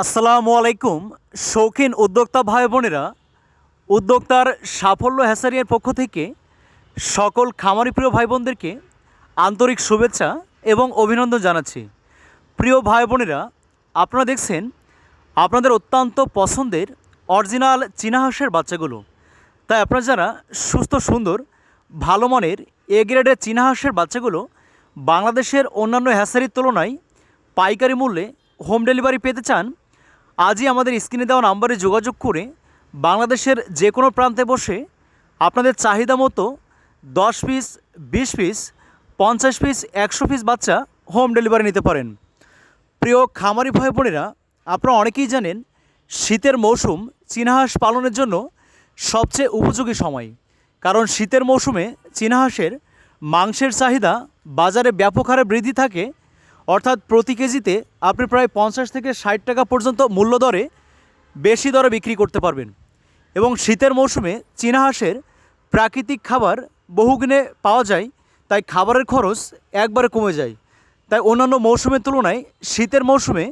আসসালামু আলাইকুম, শৌখিন উদ্যোক্তা ভাই বোনেরা, উদ্যোক্তার সাফল্য হ্যাসারিয়ার পক্ষ থেকে সকল খামারি প্রিয় ভাই বোনদেরকে আন্তরিক শুভেচ্ছা এবং অভিনন্দন জানাচ্ছি। প্রিয় ভাই বোনেরা, আপনারা দেখছেন আপনাদের অত্যন্ত পছন্দের অরিজিনাল চীনা হাঁসের বাচ্চাগুলো। তাই আপনারা যারা সুস্থ, সুন্দর, ভালো মানের এ গ্রেডের চীনা হাঁসের বাচ্চাগুলো বাংলাদেশের অন্যান্য হ্যাসারির তুলনায় পাইকারি মূল্যে হোম ডেলিভারি পেতে চান আজই আমাদের স্ক্রিনে দেওয়া নাম্বারে যোগাযোগ করে বাংলাদেশের যে কোনো প্রান্তে বসে আপনাদের চাহিদা মতো দশ পিস, বিশ পিস, পঞ্চাশ পিস, একশো পিস বাচ্চা হোম ডেলিভারি নিতে পারেন। প্রিয় খামারি ভাই বোনেরা, আপনারা অনেকেই জানেন, শীতের মৌসুম চীনা হাঁস পালনের জন্য সবচেয়ে উপযোগী সময়। কারণ শীতের মৌসুমে চীনা হাঁসের মাংসের চাহিদা বাজারে ব্যাপক হারে বৃদ্ধি থাকে অর্থাৎ প্রতি কেজিতে আপনি প্রায় পঞ্চাশ থেকে ষাট টাকা পর্যন্ত মূল্য দরে বেশি দরে বিক্রি করতে পারবেন। এবং শীতের মৌসুমে চীনা হাঁসের প্রাকৃতিক খাবার বহুগুণে পাওয়া যায়, তাই খাবারের খরচ একবারে কমে যায়। তাই অন্যান্য মৌসুমের তুলনায় শীতের মৌসুমে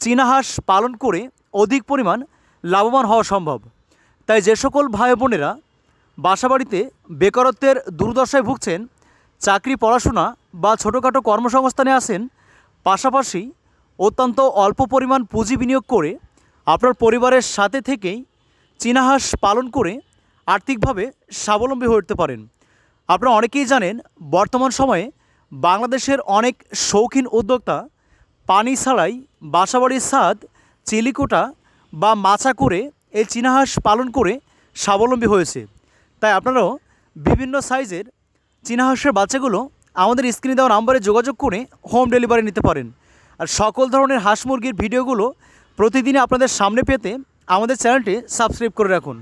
চীনা হাঁস পালন করে অধিক পরিমাণ লাভবান হওয়া সম্ভব। তাই যে সকল ভাই বোনেরা বাসাবাড়িতে বেকারত্বের দুর্দশায় ভুগছেন, চাকরি, পড়াশোনা বা ছোটোখাটো কর্মসংস্থানে আসেন পাশাপাশি অত্যন্ত অল্প পরিমাণ পুঁজি বিনিয়োগ করে আপনার পরিবারের সাথে থেকেই চীনাহাঁস পালন করে আর্থিকভাবে স্বাবলম্বী হয়ে উঠতে পারেন। আপনারা অনেকেই জানেন, বর্তমান সময়ে বাংলাদেশের অনেক শৌখিন উদ্যোক্তা পানি ছাড়াই বাসাবাড়ির স্বাদ, চিলিকোটা বা মাচা করে এই চীনা হাঁস পালন করে স্বাবলম্বী হয়েছে। তাই আপনারাও বিভিন্ন সাইজের চীনা হাঁসের বাচ্চাগুলো আমাদের স্ক্রিনে দেওয়া নাম্বারে যোগাযোগ করে হোম ডেলিভারি নিতে পারেন। আর সকল ধরনের হাঁস মুরগির ভিডিওগুলো প্রতিদিনই আপনাদের সামনে পেতে আমাদের চ্যানেলটি সাবস্ক্রাইব করে রাখুন।